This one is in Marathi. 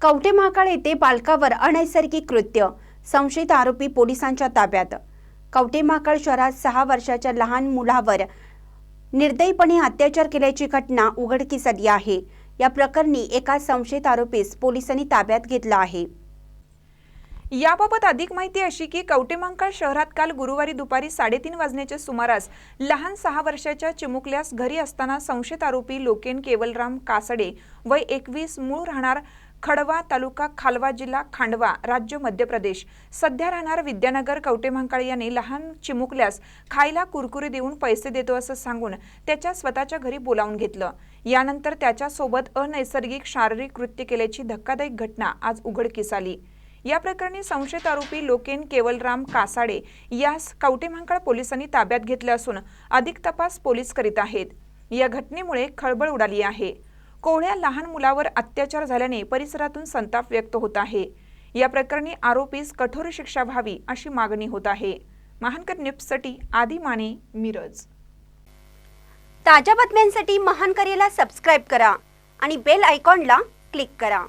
कवठे महाकाळ येथे बालकावर अनैसर्गिक कृत्य संशयित आरोपी पोलिसांच्या ताब्यात. कवठे महाकाळ शहरात सहा वर्षाच्या लहान मुलावर निर्दयीपणे अत्याचार केल्याची घटना उघडकीस आली आहे. या प्रकरणी एका संशयित आरोपीस पोलिसांनी ताब्यात घेतलं आहे. याबाबत अधिक माहिती अशी की कवटेमंकाळ शहरात काल गुरुवारी दुपारी साडेतीन वाजण्याच्या सुमारास लहान सहा वर्षाच्या चिमुकल्यास घरी असताना संशयित आरोपी लोकेन केवलराम कासडे वय एकवीस मूळ राहणार खडवा तालुका खालवा जिल्हा खांडवा राज्य मध्य प्रदेश. सध्या राहणार विद्यानगर कवटेमंकाळ यांनी लहान चिमुकल्यास खायला कुरकुरी देऊन पैसे देतो असं सांगून त्याच्या स्वतःच्या घरी बोलावून घेतलं. यानंतर त्याच्यासोबत अनैसर्गिक शारीरिक कृत्य केल्याची धक्कादायक घटना आज उघडकीस आली. या प्रकरणी संशयित आरोपी लोकेन केवलराम कासाडे यास कवटेमहांकाळ पोलिसांनी ताब्यात घेतले असून अधिक तपास पोलीस करीत आहेत. या घटनेमुळे खळबळ उडाली आहे. कोवळ्या लहान मुलावर अत्याचार झाल्याने परिसरातून संताप व्यक्त होत आहे. या प्रकरणी आरोपीस कठोर शिक्षा व्हावी अशी मागणी होत आहे. महानकर न्यूजसाठी आदी माने मिरज. ताज्या बातम्यांसाठी महानकरेला सबस्क्राईब करा आणि बेल आयकॉनला क्लिक करा.